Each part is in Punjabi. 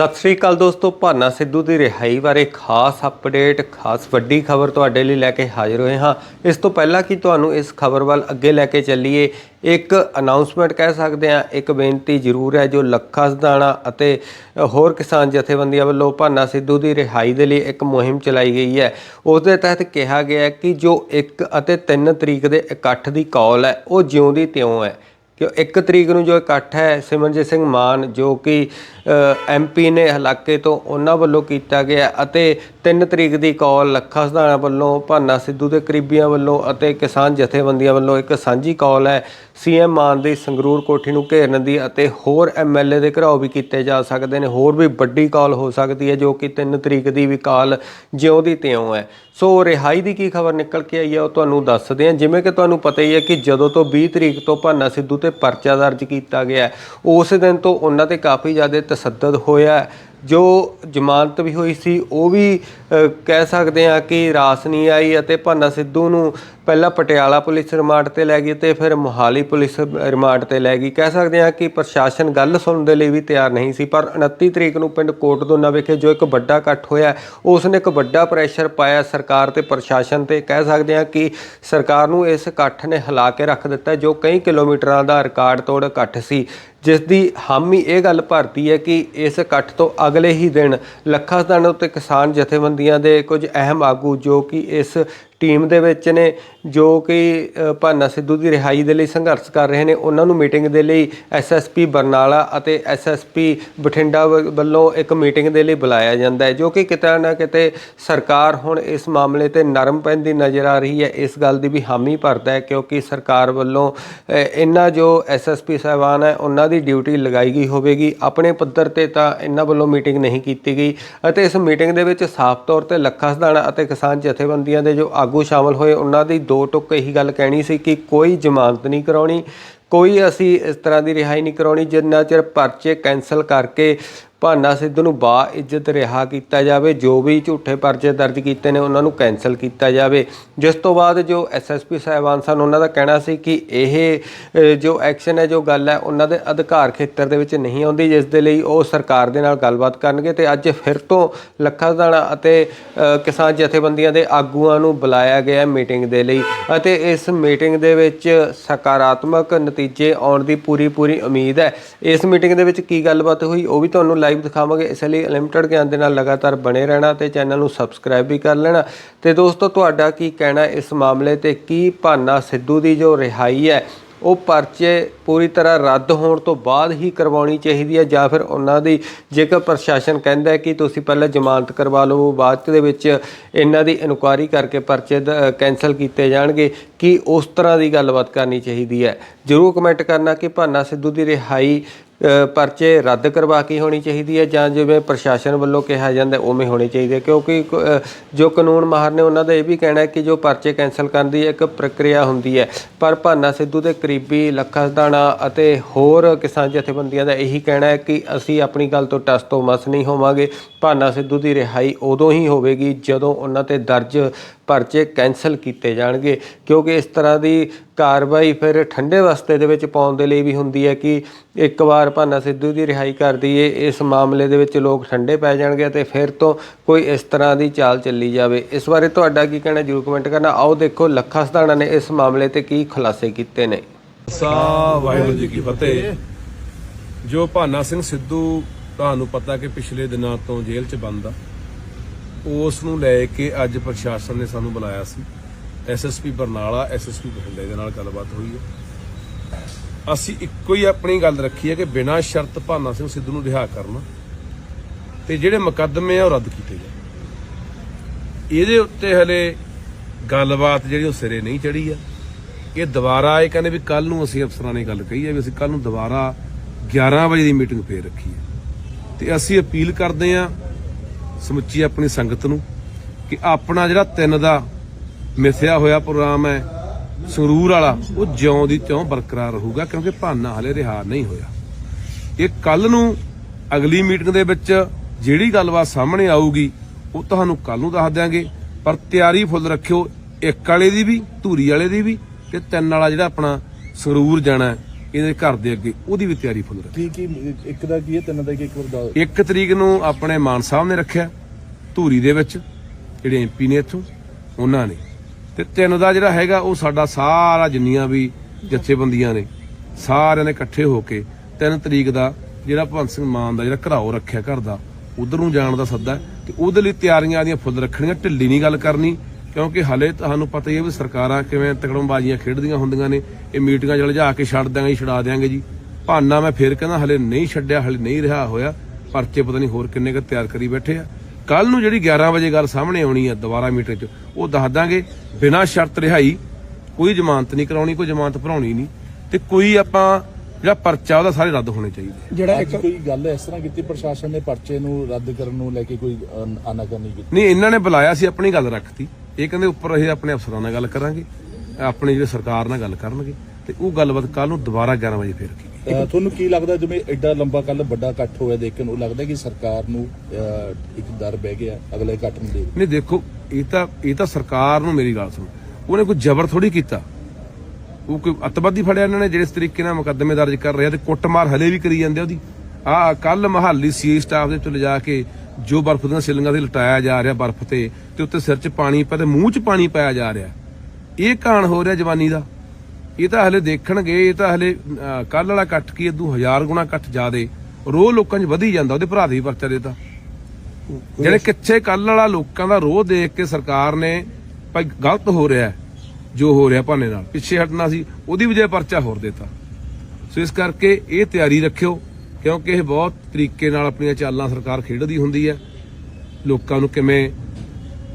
ਸਤਿ ਸ੍ਰੀ ਅਕਾਲ ਦੋਸਤੋ, ਭਾਨਾ ਸਿੱਧੂ ਦੀ ਰਿਹਾਈ ਬਾਰੇ ਖਾਸ ਅਪਡੇਟ ਖਾਸ ਵੱਡੀ ਖਬਰ ਤੁਹਾਡੇ ਲਈ ਲੈ ਕੇ ਹਾਜ਼ਰ ਹੋਏ ਹਾਂ। ਇਸ ਤੋਂ ਪਹਿਲਾਂ ਕਿ ਤੁਹਾਨੂੰ ਇਸ ਖਬਰ ਵੱਲ ਅੱਗੇ ਲੈ ਕੇ ਚੱਲੀਏ, ਇੱਕ ਅਨਾਉਂਸਮੈਂਟ ਕਹਿ ਸਕਦੇ ਹਾਂ, ਇੱਕ ਬੇਨਤੀ ਜ਼ਰੂਰ ਹੈ ਜੋ ਲੱਖਾ ਸਦਾਣਾ ਅਤੇ ਹੋਰ ਕਿਸਾਨ ਜਥੇਬੰਦੀਆਂ ਵੱਲੋਂ ਭਾਨਾ ਸਿੱਧੂ ਦੀ ਰਿਹਾਈ ਦੇ ਲਈ ਇੱਕ ਮੁਹਿੰਮ ਚਲਾਈ ਗਈ ਹੈ। ਉਸ ਦੇ ਤਹਿਤ ਕਿਹਾ ਗਿਆ ਹੈ ਕਿ ਜੋ 1 ਅਤੇ 3 ਤਰੀਕ ਦੇ ਇਕੱਠ ਦੀ ਕਾਲ ਹੈ, ਉਹ ਜਿਉਂ ਦੀ ਤਿਉਂ ਹੈ। ਕਿ 1 ਤਰੀਕ ਨੂੰ ਜੋ ਇਕੱਠ ਹੈ ਸਿਮਰਜੀਤ ਸਿੰਘ ਮਾਨ, ਜੋ ਕਿ ਐਮਪੀ ਨੇ ਹਲਾਕੇ ਤੋਂ ਉਹਨਾਂ ਵੱਲੋਂ ਕੀਤਾ ਗਿਆ ਅਤੇ 3 ਤਰੀਕ ਦੀ ਕਾਲ ਲੱਖਾ ਸਧਾਣਾ ਵੱਲੋਂ, ਭਾਨਾ ਸਿੱਧੂ ਦੇ ਕਰੀਬੀਆਂ ਵੱਲੋਂ ਅਤੇ ਕਿਸਾਨ ਜਥੇਬੰਦੀਆਂ ਵੱਲੋਂ ਇੱਕ ਸਾਂਝੀ ਕਾਲ ਹੈ। ਸੀਐਮ ਮਾਨ ਦੀ ਸੰਗਰੂਰ ਕੋਠੀ ਨੂੰ ਘੇਰਨ ਦੀ ਅਤੇ ਹੋਰ ਐਮਐਲਏ ਦੇ ਘਰਾਓ ਵੀ ਕੀਤੇ ਜਾ ਸਕਦੇ ਨੇ। ਹੋਰ ਵੀ ਵੱਡੀ ਕਾਲ ਹੋ ਸਕਦੀ ਹੈ ਜੋ ਕਿ 3 ਤਰੀਕ ਦੀ ਵੀ ਕਾਲ ਜਿਉਂ ਦੀ ਤਿਉਂ ਹੈ। ਸੋ ਰਿਹਾਈ ਦੀ ਕੀ ਖਬਰ ਨਿਕਲ ਕੇ ਆਈ ਹੈ ਉਹ ਤੁਹਾਨੂੰ ਦੱਸਦੇ ਹਾਂ। ਜਿਵੇਂ ਕਿ ਤੁਹਾਨੂੰ ਪਤਾ ਹੀ ਹੈ ਕਿ ਜਦੋਂ ਤੋਂ 20 ਤਰੀਕ ਤੋਂ ਭਾਨਾ ਸਿੱਧੂ ਤੇ ਪਰਚਾ ਦਰਜ ਕੀਤਾ ਗਿਆ ਉਸ ਦਿਨ ਤੋਂ ਉਹਨਾਂ ਤੇ ਕਾਫੀ ਜ਼ਿਆਦਾ ਤਸੱਦਦ ਹੋਇਆ ਜੋ ਜ਼ਮਾਨਤ ਵੀ ਹੋਈ ਸੀ, ਉਹ ਵੀ ਕਹਿ ਸਕਦੇ ਹਾਂ ਕਿ ਰਾਸ ਨਹੀਂ ਆਈ ਅਤੇ ਭਾਨਾ ਸਿੱਧੂ ਨੂੰ ਪਹਿਲਾਂ ਪਟਿਆਲਾ ਪੁਲਿਸ ਰਿਮਾਂਡ ਤੇ ਲੈ ਗਈ ਤੇ ਫਿਰ ਮੋਹਾਲੀ ਪੁਲਿਸ ਰਿਮਾਂਡ ਤੇ ਲੈ ਗਈ। ਕਹਿ ਸਕਦੇ ਹਾਂ ਕਿ ਪ੍ਰਸ਼ਾਸਨ ਗੱਲ ਸੁਣਨ ਦੇ ਲਈ ਵੀ ਤਿਆਰ ਨਹੀਂ ਸੀ, ਪਰ 29 ਤਰੀਕ ਨੂੰ ਪਿੰਡ ਕੋਟ ਦੋਨਾ ਵਿਖੇ ਜੋ ਇੱਕ ਵੱਡਾ ਇਕੱਠ ਹੋਇਆ ਉਸ ਨੇ ਇੱਕ ਵੱਡਾ ਪ੍ਰੈਸ਼ਰ ਪਾਇਆ ਸਰਕਾਰ ਤੇ ਪ੍ਰਸ਼ਾਸਨ ਤੇ। ਕਹਿ ਸਕਦੇ ਹਾਂ ਕਿ ਸਰਕਾਰ ਨੂੰ ਇਸ ਇਕੱਠ ਨੇ ਹਿਲਾ ਕੇ ਰੱਖ ਦਿੱਤਾ, ਜੋ ਕਈ ਕਿਲੋਮੀਟਰਾਂ ਦਾ ਰਿਕਾਰਡ ਤੋੜ ਇਕੱਠ ਸੀ। ਜਿਸ ਦੀ ਹਾਮੀ ਇਹ ਗੱਲ ਭਰਤੀ ਹੈ ਕਿ ਇਸ ਇਕੱਠ ਤੋਂ ਅਗਲੇ ਹੀ ਦਿਨ ਲੱਖਾਂ ਸਦਾਨ ਉੱਤੇ ਕਿਸਾਨ ਜਥੇਬੰਦੀਆਂ ਦੇ ਕੁਝ ਅਹਿਮ ਆਗੂ ਜੋ ਕਿ ਇਸ ਟੀਮ ਦੇ ਵਿੱਚ ਨੇ, ਜੋ ਕਿ ਭਾਨਾ ਸਿੱਧੂ ਦੀ ਰਿਹਾਈ ਦੇ ਲਈ ਸੰਘਰਸ਼ ਕਰ ਰਹੇ ਨੇ। ਉਹਨਾਂ ਨੂੰ ਮੀਟਿੰਗ ਦੇ ਲਈ ਐਸਐਸਪੀ ਬਰਨਾਲਾ ਅਤੇ ਐਸਐਸਪੀ ਬਠਿੰਡਾ ਵ- ਵੱਲੋਂ ਇੱਕ ਮੀਟਿੰਗ ਦੇ ਲਈ ਬੁਲਾਇਆ ਜਾਂਦਾ ਹੈ, ਜੋ ਕਿ ਕਿਤੇ ਨਾ ਕਿਤੇ ਸਰਕਾਰ ਹੁਣ ਇਸ ਮਾਮਲੇ ਤੇ ਨਰਮ ਪੈਂਦੀ ਨਜ਼ਰ ਆ ਰਹੀ ਹੈ। ਇਸ ਗੱਲ ਦੀ ਵੀ ਹਾਮੀ ਭਰਦਾ ਹੈ, ਕਿਉਂਕਿ ਸਰਕਾਰ ਵੱਲੋਂ ਇਹਨਾਂ ਜੋ ਐਸਐਸਪੀ ਸਾਹਿਬਾਨ ਹੈ, ਉਹਨਾਂ ਦੀ ਡਿਊਟੀ ਲਗਾਈ ਗਈ ਹੋਵੇਗੀ। ਆਪਣੇ ਪੱਧਰ ਤੇ ਤਾਂ ਇਹਨਾਂ ਵੱਲੋਂ ਮੀਟਿੰਗ ਨਹੀਂ ਕੀਤੀ ਗਈ। ਅਤੇ ਇਸ ਮੀਟਿੰਗ ਦੇ ਵਿੱਚ ਸਾਫ਼ ਤੌਰ ਤੇ ਲੱਖਾ ਸਦਾਣਾ ਅਤੇ ਕਿਸਾਨ ਜਥੇਬੰਦੀਆਂ ਦੇ ਜੋ ਆਗੂ ਸ਼ਾਮਲ ਹੋਏ, ਉਹਨਾਂ ਦੀ ਦੋ ਟੁੱਕ ਇਹੀ ਗੱਲ ਕਹਿਣੀ ਸੀ ਕਿ ਕੋਈ ਜ਼ਮਾਨਤ ਨਹੀਂ ਕਰਾਉਣੀ, ਕੋਈ ਅਸੀਂ ਇਸ ਤਰ੍ਹਾਂ ਦੀ ਰਿਹਾਈ ਨਹੀਂ ਕਰਾਉਣੀ, ਜਿੰਨਾ ਚਿਰ ਪਰਚੇ ਕੈਨਸਲ ਕਰਕੇ ਭਾਨਾ ਸਿੱਧੂ ਨੂੰ ਬਾ ਇੱਜ਼ਤ ਰਿਹਾ ਕੀਤਾ ਜਾਵੇ, ਜੋ ਵੀ ਝੂਠੇ ਪਰਚੇ ਦਰਜ ਕੀਤੇ ਨੇ ਉਹਨਾਂ ਨੂੰ ਕੈਨਸਲ ਕੀਤਾ ਜਾਵੇ। ਜਿਸ ਤੋਂ ਬਾਅਦ ਜੋ ਐਸਐਸਪੀ ਸਾਹਿਬਾਨ ਸਨ, ਉਹਨਾਂ ਦਾ ਕਹਿਣਾ ਸੀ ਕਿ ਇਹ ਜੋ ਐਕਸ਼ਨ ਹੈ, ਜੋ ਗੱਲ ਹੈ, ਉਹਨਾਂ ਦੇ ਅਧਿਕਾਰ ਖੇਤਰ ਦੇ ਵਿੱਚ ਨਹੀਂ ਆਉਂਦੀ, ਜਿਸ ਦੇ ਲਈ ਉਹ ਸਰਕਾਰ ਦੇ ਨਾਲ ਗੱਲਬਾਤ ਕਰਨਗੇ ਤੇ ਅੱਜ ਫਿਰ ਤੋਂ ਲੱਖਾਂ ਦਾਣਾ ਅਤੇ ਕਿਸਾਨ ਜਥੇਬੰਦੀਆਂ ਦੇ ਆਗੂਆਂ ਨੂੰ ਬੁਲਾਇਆ ਗਿਆ ਮੀਟਿੰਗ ਦੇ ਲਈ ਅਤੇ ਇਸ ਮੀਟਿੰਗ ਦੇ ਵਿੱਚ ਸਕਾਰਾਤਮਕ ਨਤੀਜੇ ਆਉਣ ਦੀ ਪੂਰੀ ਪੂਰੀ ਉਮੀਦ ਹੈ। ਇਸ ਮੀਟਿੰਗ ਦੇ ਵਿੱਚ ਕੀ ਗੱਲਬਾਤ ਹੋਈ, ਉਹ ਵੀ ਤੁਹਾਨੂੰ ਲਾਈਵ ਦਿਖਾਵਾਂਗੇ। ਇਸ ਲਈ ਲਿਮਟਿਡ ਗਿਆਨ ਦੇ ਨਾਲ ਲਗਾਤਾਰ ਬਣੇ ਰਹਿਣਾ ਤੇ ਚੈਨਲ ਨੂੰ ਸਬਸਕ੍ਰਾਈਬ ਵੀ ਕਰ ਲੈਣਾ। ਤੇ ਦੋਸਤੋ, ਤੁਹਾਡਾ ਕੀ ਕਹਿਣਾ ਇਸ ਮਾਮਲੇ ਤੇ? ਕੀ ਭਾਨਾ ਸਿੱਧੂ ਦੀ ਜੋ ਰਿਹਾਈ ਹੈ, ਉਹ ਪਰਚੇ ਪੂਰੀ ਤਰ੍ਹਾਂ ਰੱਦ ਹੋਣ ਤੋਂ ਬਾਅਦ ਹੀ ਕਰਵਾਉਣੀ ਚਾਹੀਦੀ ਹੈ ਜਾਂ ਫਿਰ ਉਹਨਾਂ ਦੀ ਜੇਕਰ ਪ੍ਰਸ਼ਾਸਨ ਕਹਿੰਦਾ ਹੈ ਕਿ ਤੁਸੀਂ ਪਹਿਲਾਂ ਜ਼ਮਾਨਤ ਕਰਵਾ ਲਓ ਬਾਅਦ ਦੇ ਵਿੱਚ ਇਹਨਾਂ ਦੀ ਇਨਕੁਆਇਰੀ ਕਰਕੇ ਪਰਚੇ ਦ- ਕੈਨਸਲ ਕੀਤੇ ਜਾਣਗੇ, ਕੀ ਉਸ ਤਰ੍ਹਾਂ ਦੀ ਗੱਲਬਾਤ ਕਰਨੀ ਚਾਹੀਦੀ ਹੈ? ਜਰੂਰ ਕਮੈਂਟ ਕਰਨਾ ਕਿ ਭਾਨਾ ਸਿੱਧੂ ਦੀ ਰਿਹਾਈ ਪਰਚੇ ਰੱਦ ਕਰਵਾ ਕੇ ਹੋਣੀ ਚਾਹੀਦੀ ਹੈ ਜਾਂ ਜਿਵੇਂ ਪ੍ਰਸ਼ਾਸਨ ਵੱਲੋਂ ਕਿਹਾ ਜਾਂਦਾ ਉਵੇਂ ਹੋਣੀ ਚਾਹੀਦੀ ਹੈ। ਕਿਉਂਕਿ ਜੋ ਕਾਨੂੰਨ ਮਾਹਰ ਨੇ, ਉਹਨਾਂ ਦਾ ਇਹ ਵੀ ਕਹਿਣਾ ਹੈ ਕਿ ਜੋ ਪਰਚੇ ਕੈਨਸਲ ਕਰਨ ਦੀ ਇੱਕ ਪ੍ਰਕਿਰਿਆ ਹੁੰਦੀ ਹੈ। ਪਰ ਭਾਨਾ ਸਿੱਧੂ ਦੇ ਕਰੀਬੀ ਲੱਖਾ ਸਦਾਣਾ ਅਤੇ ਹੋਰ ਕਿਸਾਨ ਜਥੇਬੰਦੀਆਂ ਦਾ ਇਹੀ ਕਹਿਣਾ ਹੈ ਕਿ ਅਸੀਂ ਆਪਣੀ ਗੱਲ ਤੋਂ ਟਸ ਤੋਂ ਮਸ ਨਹੀਂ ਹੋਵਾਂਗੇ। ਭਾਨਾ ਸਿੱਧੂ ਦੀ ਰਿਹਾਈ ਉਦੋਂ ਹੀ ਹੋਵੇਗੀ ਜਦੋਂ ਉਹਨਾਂ ਤੇ ਦਰਜ ਪਰਚੇ ਕੈਨਸਲ ਕੀਤੇ ਜਾਣਗੇ। ਕਿਉਂਕਿ ਇਸ ਤਰ੍ਹਾਂ ਦੀ ਕਾਰਵਾਈ ਫਿਰ ਠੰਡੇ ਵਸਤੇ ਦੇ ਵਿੱਚ ਪਾਉਣ ਦੇ ਲਈ ਵੀ ਹੁੰਦੀ ਹੈ ਕਿ ਇੱਕ ਵਾਰ ਭਾਨਾ ਸਿੱਧੂ ਦੀ ਰਿਹਾਈ ਕਰ ਦਈਏ, ਇਸ ਮਾਮਲੇ ਦੇ ਵਿੱਚ ਲੋਕ ਠੰਡੇ ਪੈ ਜਾਣਗੇ ਤੇ ਫਿਰ ਤੋਂ ਕੋਈ ਇਸ ਤਰ੍ਹਾਂ ਦੀ ਚਾਲ ਚੱਲੀ ਜਾਵੇ। ਇਸ ਬਾਰੇ ਤੁਹਾਡਾ ਕੀ ਕਹਿਣਾ ਜਰੂਰ ਕਮੈਂਟ ਕਰਨਾ। ਆਓ ਦੇਖੋ, ਲੱਖਾ ਸਦਾਣਾ ਨੇ ਇਸ ਮਾਮਲੇ ਤੇ ਕੀ ਖੁਲਾਸੇ ਕੀਤੇ ਨੇ। ਸਾ ਵਾਹਿਗੁਰੂ ਜੀ ਕੀ ਫਤਿਹ। ਜੋ ਭਾਨਾ ਸਿੰਘ ਸਿੱਧੂ, ਤੁਹਾਨੂੰ ਪਤਾ ਕਿ ਪਿਛਲੇ ਦਿਨਾਂ ਤੋਂ ਜੇਲ੍ਹ 'ਚ ਬੰਦ ਆ। ਉਸ ਨੂੰ ਲੈ ਕੇ ਅੱਜ ਪ੍ਰਸ਼ਾਸਨ ਨੇ ਸਾਨੂੰ ਬੁਲਾਇਆ ਸੀ। ਐਸਐਸਪੀ ਬਰਨਾਲਾ ਐਸਐਸਪੀ ਬਠਿੰਡੇ ਦੇ ਨਾਲ ਗੱਲਬਾਤ ਹੋਈ ਹੈ। ਅਸੀਂ ਇੱਕੋ ਹੀ ਆਪਣੀ ਗੱਲ ਰੱਖੀ ਹੈ ਕਿ ਬਿਨਾਂ ਸ਼ਰਤ ਭਾਨਾ ਸਿੰਘ ਸਿੱਧੂ ਨੂੰ ਰਿਹਾ ਕਰਨਾ ਤੇ ਜਿਹੜੇ ਮੁਕੱਦਮੇ ਆ ਉਹ ਰੱਦ ਕੀਤੇ ਜਾਣ। ਇਹਦੇ ਉੱਤੇ ਹਲੇ ਗੱਲਬਾਤ ਜਿਹੜੀ ਉਹ ਸਿਰੇ ਨਹੀਂ ਚੜੀ ਆ। ਇਹ ਦੁਬਾਰਾ ਇਹ ਕਹਿੰਦੇ ਵੀ ਕੱਲ ਨੂੰ ਅਸੀਂ ਅਫਸਰਾਂ ਨੇ ਗੱਲ ਕਹੀ ਹੈ ਵੀ ਅਸੀਂ ਕੱਲ ਨੂੰ ਦੁਬਾਰਾ 11 ਵਜੇ ਦੀ ਮੀਟਿੰਗ ਫੇਰ ਰੱਖੀ ਹੈ। ਤੇ ਅਸੀਂ ਅਪੀਲ ਕਰਦੇ ਆ ਸਮੁੱਚੀ ਆਪਣੀ ਸੰਗਤ ਨੂੰ ਕਿ ਆਪਣਾ ਜਿਹੜਾ ਤਿੰਨ ਦਾ ਮਿਸਿਆ ਹੋਇਆ ਪ੍ਰੋਗਰਾਮ ਹੈ, ਸੰਗਰੂਰ ਵਾਲਾ, ਉਹ ਜਿਉਂ ਦੀ ਤਿਉਂ ਬਰਕਰਾਰ ਰਹੂਗਾ ਕਿਉਂਕਿ ਭਾਨਾ ਹਲੇ ਰਿਹਾ ਨਹੀਂ ਹੋਇਆ। ਇਹ ਕੱਲ ਨੂੰ ਅਗਲੀ ਮੀਟਿੰਗ ਦੇ ਵਿੱਚ ਜਿਹੜੀ ਗੱਲਬਾਤ ਸਾਹਮਣੇ ਆਊਗੀ, ਉਹ ਤੁਹਾਨੂੰ ਕੱਲ ਨੂੰ ਦੱਸ ਦਿਆਂਗੇ। ਪਰ ਤਿਆਰੀ ਫੁੱਲ ਰੱਖਿਓ, ਇੱਕ ਵਾਲੇ ਦੀ ਵੀ, ਧੂਰੀ ਵਾਲੇ ਦੀ ਵੀ ਤੇ ਤਿੰਨ ਵਾਲਾ ਜਿਹੜਾ ਆਪਣਾ ਸੰਗਰੂਰ ਜਾਣਾ ਇਹਦੇ ਘਰ ਦੇ ਅੱਗੇ ਉਹਦੀ ਵੀ ਤਿਆਰੀ ਫੁੱਲ ਰੱਖੀ ਕੀ ਕੀ ਇੱਕ ਦਾ ਕੀ ਹੈ ਤਿੰਨ ਦਾ ਕੀ ਇੱਕ ਵਾਰ ਦੱਸ ਇੱਕ ਤਰੀਕ ਨੂੰ ਆਪਣੇ ਮਾਨ ਸਾਹਿਬ ਨੇ ਰੱਖਿਆ ਧੂਰੀ ਦੇ ਵਿੱਚ ਜਿਹੜੇ ਐਮਪੀ ਨੇ ਇੱਥੋਂ ਉਹਨਾਂ ਨੇ। ਤੇ ਤਿੰਨ ਦਾ ਜਿਹੜਾ ਹੈਗਾ ਉਹ ਸਾਡਾ ਸਾਰਾ ਜਿੰਨੀਆਂ ਵੀ ਜਥੇਬੰਦੀਆਂ ਨੇ ਸਾਰਿਆਂ ਨੇ ਇਕੱਠੇ ਹੋ ਕੇ ਤਿੰਨ ਤਰੀਕ ਦਾ ਜਿਹੜਾ ਭਗਵੰਤ ਸਿੰਘ ਮਾਨ ਦਾ ਜਿਹੜਾ ਘਰਾਓ ਰੱਖਿਆ ਘਰ ਦਾ ਉਧਰ ਨੂੰ ਜਾਣ ਦਾ ਸੱਦਾ ਤੇ ਉਹਦੇ ਲਈ ਤਿਆਰੀਆਂ ਦੀਆਂ ਫੁੱਲ ਰੱਖਣੀਆਂ ਢਿੱਲੀ ਨਹੀਂ ਗੱਲ ਕਰਨੀ। ਕਿਉਂਕਿ ਹਲੇ ਤੁਹਾਨੂੰ ਪਤਾ ਹੀ ਹੈ ਵੀ ਸਰਕਾਰਾਂ ਕਿਵੇਂ ਤਕੜਮਬਾਜ਼ੀਆਂ ਖੇਡਦੀਆਂ ਹੁੰਦੀਆਂ ਨੇ ਇਹ ਮੀਟਿੰਗਾਂ ਜਲ ਜਾ ਕੇ ਛੱਡ ਦਾਂਗੇ ਛਡਾ ਦਿਆਂਗੇ ਜੀ। ਭਾਨਾ ਮੈਂ ਫੇਰ ਕਹਿੰਦਾ ਹਲੇ ਨਹੀਂ ਛੱਡਿਆ ਹਲੇ ਨਹੀਂ ਰਿਹਾ ਹੋਇਆ ਪਰਚੇ ਪਤਾ ਨਹੀਂ ਹੋਰ ਕਿੰਨੇ ਕੁ ਤਿਆਰ ਕਰੀ ਬੈਠੇ ਆ। ਕੱਲ ਨੂੰ ਜਿਹੜੀ 11 ਵਜੇ ਗੱਲ ਸਾਹਮਣੇ ਆਉਣੀ ਆ ਦੁਬਾਰਾ ਮੀਟਿੰਗ 'ਚ ਉਹ ਦੱਸ ਦਾਂਗੇ ਬਿਨਾਂ ਸ਼ਰਤ ਰਿਹਾਈ ਕੋਈ ਜ਼ਮਾਨਤ ਨਹੀਂ ਕਰਾਉਣੀ ਕੋਈ ਜ਼ਮਾਨਤ ਭਰਾਉਣੀ ਨਹੀਂ ਤੇ ਕੋਈ ਆਪਾਂ ਜਿਹੜਾ ਪਰਚਾ ਉਹਦਾ ਸਾਰੇ ਰੱਦ ਹੋਣੇ ਚਾਹੀਦੇ। ਜਿਹੜਾ ਇੱਕ ਕੋਈ ਗੱਲ ਇਸ ਤਰ੍ਹਾਂ ਕੀਤੀ ਪ੍ਰਸ਼ਾਸਨ ਨੇ ਪਰਚੇ ਨੂੰ ਰੱਦ ਕਰਨ ਨੂੰ ਲੈ ਕੇ ਕੋਈ ਆਨਾਕਾਨੀ ਕੀਤੀ? ਨਹੀਂ ਇਹਨਾਂ ਨੇ ਬੁਲਾਇਆ ਸੀ ਆਪਣੀ ਗੱਲ ਰੱਖਤੀ। ਇਹ ਕਹਿੰਦੇ ਉੱਪਰ ਇਹ ਆਪਣੇ ਅਫਸਰਾਂ ਨਾਲ ਗੱਲ ਕਰਾਂਗੇ ਆਪਣੇ ਜਿਹੜੇ ਸਰਕਾਰ ਨਾਲ ਗੱਲ ਕਰਨਗੇ ਤੇ ਉਹ ਗੱਲਬਾਤ ਕੱਲ ਨੂੰ ਦੁਬਾਰਾ 11 ਵਜੇ ਫੇਰ ਕੀ ਤੁਹਾਨੂੰ ਕੀ ਲੱਗਦਾ ਜਿਵੇਂ ਐਡਾ ਲੰਬਾ ਕੱਲ ਵੱਡਾ ਇਕੱਠ ਹੋਇਆ ਦੇਖ ਕੇ ਨੂੰ ਲੱਗਦਾ ਕਿ ਸਰਕਾਰ ਨੂੰ ਇੱਕ ਡਰ ਬਹਿ ਗਿਆ ਅਗਲੇ ਇਕੱਠ ਨੂੰ ਦੇਖ ਨਹੀਂ ਦੇਖੋ ਇਹ ਤਾਂ ਇਹ ਤਾਂ ਸਰਕਾਰ ਨੂੰ ਮੇਰੀ ਗੱਲ ਸੁਣ। ਉਹਨੇ ਕੋਈ ਜ਼ਬਰ ਥੋੜੀ ਕੀਤਾ। ਉਹ ਕੋਈ ਅਤਵਾਦੀ ਫੜਿਆ ਇਹਨਾਂ ਨੇ ਜਿਹੜੇ ਤਰੀਕੇ ਨਾਲ ਮੁਕੱਦਮੇ ਦਰਜ ਕਰ ਰਿਹਾ ਤੇ ਕੁੱਟਮਾਰ ਹਲੇ ਵੀ ਕਰੀ ਜਾਂਦੇ ਉਹਦੀ। ਆ ਕੱਲ ਮਹਾਲੀ ਸੀ ਸਟਾਫ ਦੇ ਤੋਂ ਲਿਜਾ ਕੇ ਜੋ ਬਰਫ਼ ਦੀਆਂ ਸਿਲਿੰਗਾਂ ਤੇ ਲਟਾਇਆ ਜਾ ਰਿਹਾ ਬਰਫ਼ ਤੇ ਤੇ ਉੱਤੇ ਸਿਰ 'ਚ ਪਾਣੀ ਪਾ ਤੇ ਮੂੰਹ 'ਚ ਪਾਣੀ ਪਾਇਆ ਜਾ ਰਿਹਾ। ਇਹ ਕਾਣ ਹੋ ਰਿਹਾ ਜਵਾਨੀ ਦਾ। ਇਹ ਤਾਂ ਹਲੇ ਦੇਖਣਗੇ, ਇਹ ਤਾਂ ਹਲੇ ਕੱਲ ਵਾਲਾ ਇਕੱਠ ਕੀ ਇਦੋਂ ਹਜ਼ਾਰ ਗੁਣਾ ਇਕੱਠ ਜਾਦੇ ਰੋਹ ਲੋਕਾਂ 'ਚ ਵਧੀ ਜਾਂਦਾ, ਉਹਦੇ ਭਰਾ ਦੇ ਵੀ ਪਰਚਾ ਦੇਤਾ। ਜਿਹੜੇ ਕਿੱਥੇ ਕੱਲ ਵਾਲਾ ਲੋਕਾਂ ਦਾ ਰੋਹ ਦੇਖ ਕੇ ਸਰਕਾਰ ਨੇ ਭਾਈ ਗਲਤ ਹੋ ਰਿਹਾ ਜੋ ਹੋ ਰਿਹਾ ਭਾਨੇ ਨਾਲ। ਪਿੱਛੇ ਹਟਣਾ ਸੀ, ਉਹਦੀ ਵਜ੍ਹਾ ਪਰਚਾ ਹੋਰ ਦੇਤਾ। ਸੋ ਇਸ ਕਰਕੇ ਇਹ ਤਿਆਰੀ ਰੱਖਿਓ। ਕਿਉਂਕਿ ਇਹ ਬਹੁਤ ਤਰੀਕੇ ਨਾਲ ਆਪਣੀਆਂ ਚਾਲਾਂ ਸਰਕਾਰ ਖੇਡਦੀ ਹੁੰਦੀ ਹੈ। ਲੋਕਾਂ ਨੂੰ ਕਿਵੇਂ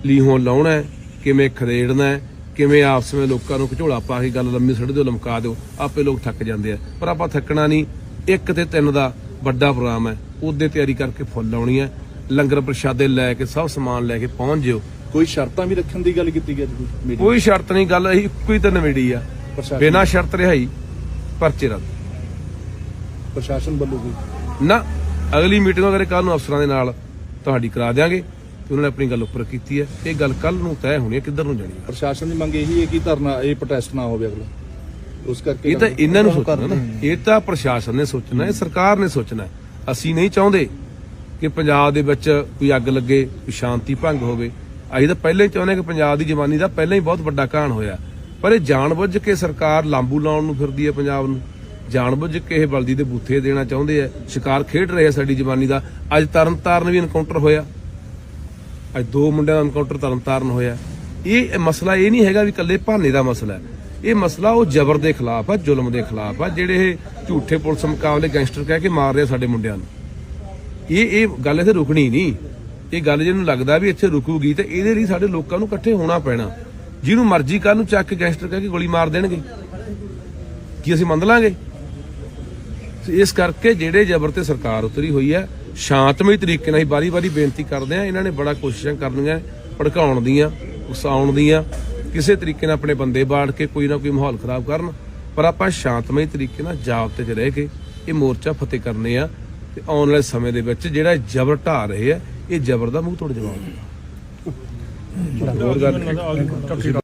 ਲੀਹੋਂ ਲਾਉਣਾ ਕਿਵੇਂ ਖਰੇੜਨਾ ਹੈ, ਕਿਵੇਂ ਆਪਸ ਵਿੱਚ ਲੋਕਾਂ ਨੂੰ ਘਝੋਲਾ ਪਾ ਕੇ ਗੱਲ ਲੰਮੀ ਸੜ ਦਿਓ ਲਮਕਾ ਦਿਓ ਆਪੇ ਲੋਕ ਥੱਕ ਜਾਂਦੇ ਆ। ਪਰ ਆਪਾਂ ਥੱਕਣਾ ਨਹੀਂ। ਇੱਕ ਤੇ ਤਿੰਨ ਦਾ ਵੱਡਾ ਪ੍ਰੋਗਰਾਮ ਹੈ। ਉਹਦੇ ਤਿਆਰੀ ਕਰਕੇ ਫੁੱਲ ਲਾਉਣੀ ਹੈ। ਲੰਗਰ ਪ੍ਰਸ਼ਾਦੇ ਲੈ ਕੇ ਸਭ ਸਮਾਨ ਲੈ ਕੇ ਪਹੁੰਚ ਜਿਓ। ਕੋਈ ਸ਼ਰਤਾਂ ਵੀ ਰੱਖਣ ਦੀ ਗੱਲ ਕੀਤੀ ਗਈ ਮੀਟਿੰਗ ਕੋਈ ਸ਼ਰਤ ਨਹੀਂ ਗੱਲ ਇਹੀ ਇੱਕੋ ਹੀ ਤਾਂ ਨਵੇੜੀ ਆ। ਬਿਨਾਂ ਸ਼ਰਤ ਰਿਹਾਈ ਪਰਚੇ ਰੱਦ। ਪ੍ਰਸ਼ਾਸਨ ਵੱਲੋਂ ਵੀ। ਨਾ ਅਗਲੀ ਮੀਟਿੰਗ ਅਗਰ ਕੱਲ ਨੂੰ ਅਫਸਰਾਂ ਦੇ ਨਾਲ ਤੁਹਾਡੀ ਕਰਾ ਦਿਆਂਗੇ ਤੇ ਉਹਨਾਂ ਨੇ ਆਪਣੀ ਗੱਲ ਉੱਪਰ ਕੀਤੀ ਹੈ ਇਹ ਗੱਲ ਕੱਲ ਨੂੰ ਤੈਅ ਹੋਣੀ ਹੈ ਕਿੱਧਰ ਨੂੰ ਜਾਣੀ ਹੈ। ਪ੍ਰਸ਼ਾਸਨ ਦੀ ਮੰਗ ਇਹੀ ਹੈ ਕਿ ਧਰਨਾ ਇਹ ਪ੍ਰੋਟੈਸਟ ਨਾ ਹੋਵੇ ਅਗਲਾ। ਉਸ ਕਰਕੇ ਇਹ ਤਾਂ ਇਹਨਾਂ ਨੂੰ ਸੋਚਣਾ ਨਾ। ਇਹ ਤਾਂ ਪ੍ਰਸ਼ਾਸਨ ਨੇ ਸੋਚਣਾ ਇਹ ਸਰਕਾਰ ਨੇ ਸੋਚਣਾ। ਅਸੀਂ ਨਹੀਂ ਚਾਹੁੰਦੇ ਕਿ ਪੰਜਾਬ ਦੇ ਵਿੱਚ ਕੋਈ ਅੱਗ ਲੱਗੇ ਕੋਈ ਸ਼ਾਂਤੀ ਭੰਗ ਹੋਵੇ। ਅਸੀਂ ਤਾਂ ਪਹਿਲਾਂ ਹੀ ਚਾਹੁੰਦੇ ਕਿ ਪੰਜਾਬ ਦੀ ਜਵਾਨੀ ਦਾ ਪਹਿਲਾਂ ਹੀ ਬਹੁਤ ਵੱਡਾ ਕਾਣ ਹੋਇਆ। ਪਰ ਇਹ ਜਾਣਬੁੱਝ ਕੇ ਸਰਕਾਰ ਲਾਂਬੂ ਲਾਉਣ ਨੂੰ ਫਿਰਦੀ ਹੈ ਪੰਜਾਬ ਨੂੰ। ਜਾਣਬੁੱਝ ਕੇ ਇਹ ਬਲਦੀ ਦੇ ਬੂਥੇ ਦੇਣਾ ਚਾਹੁੰਦੇ ਆ। ਸ਼ਿਕਾਰ ਖੇਡ ਰਹੇ ਆ ਸਾਡੀ ਜਵਾਨੀ ਦਾ। ਅੱਜ ਤਰਨਤਾਰਨ ਵੀ ਐਨਕਾਊਂਟਰ ਹੋਇਆ। ਅੱਜ ਦੋ ਮੁੰਡਿਆਂ ਦਾ ਐਨਕਾਊਂਟਰ ਤਰਨਤਾਰਨ ਹੋਇਆ। ਇਹ ਮਸਲਾ ਇਹ ਨਹੀਂ ਹੈਗਾ ਵੀ ਇਕੱਲੇ ਭਾਨੇ ਦਾ ਮਸਲਾ। ਹੈ ਇਹ ਮਸਲਾ ਉਹ ਜ਼ਬਰ ਦੇ ਖਿਲਾਫ ਆ, ਜ਼ੁਲਮ ਦੇ ਖਿਲਾਫ ਆ, ਜਿਹੜੇ ਇਹ ਝੂਠੇ ਪੁਲਿਸ ਮੁਕਾਬਲੇ ਗੈਂਗਸਟਰ ਕਹਿ ਕੇ ਮਾਰ ਰਹੇ ਸਾਡੇ ਮੁੰਡਿਆਂ ਨੂੰ। ਇਹ ਇਹ ਗੱਲ ਇੱਥੇ ਰੁਕਣੀ ਨਹੀਂ। ਇਹ ਗੱਲ ਜਿਹਨੂੰ ਲੱਗਦਾ ਵੀ ਇੱਥੇ ਰੁਕੂਗੀ ਤੇ ਇਹਦੇ ਲਈ ਸਾਡੇ ਲੋਕਾਂ ਨੂੰ ਇਕੱਠੇ ਹੋਣਾ ਪੈਣਾ। ਜਿਹਨੂੰ ਮਰਜ਼ੀ ਕੱਲ ਨੂੰ ਚੱਕ ਕੇ ਗੈਂਗਸਟਰ ਕਹਿ ਕੇ ਗੋਲੀ ਮਾਰ ਦੇਣਗੇ। ਕੀ ਅਸੀਂ ਮੰਨ ਲਾਂਗੇ? ਇਸ ਕਰਕੇ ਜਿਹੜੇ ਜ਼ਬਰ ਤੇ ਸਰਕਾਰ ਉਤਰੀ ਹੋਈ ਹੈ ਸ਼ਾਂਤਮਈ ਤਰੀਕੇ ਨਾਲ ਹੀ ਬਾਰੀ-ਬਾਰੀ ਬੇਨਤੀ ਕਰਦੇ ਆ ਇਹਨਾਂ ਨੇ ਬੜਾ ਕੋਸ਼ਿਸ਼ਾਂ ਕਰਨੀਆਂ ਭੜਕਾਉਣ ਦੀਆਂ ਉਸਾਉਣ ਦੀਆਂ ਕਿਸੇ ਤਰੀਕੇ ਨਾਲ ਆਪਣੇ ਬੰਦੇ ਬਾੜ ਕੇ ਕੋਈ ਨਾ ਕੋਈ ਮਾਹੌਲ ਖਰਾਬ ਕਰਨ ਪਰ ਆਪਾਂ ਸ਼ਾਂਤਮਈ ਤਰੀਕੇ ਨਾਲ ਜਾਬਤੇ 'ਚ ਰਹਿ ਕੇ ਇਹ ਮੋਰਚਾ ਫਤਿਹ ਕਰਨੇ ਆ ਤੇ ਆਉਣ ਵਾਲੇ ਸਮੇਂ ਦੇ ਵਿੱਚ ਜਿਹੜਾ ਜ਼ਬਰ ਢਾ ਰਹੇ ਆ ਇਹ ਜ਼ਬਰ ਦਾ ਮੂੰਹ ਤੋੜ ਜਵਾਬ ਹੋਰ ਗੱਲ?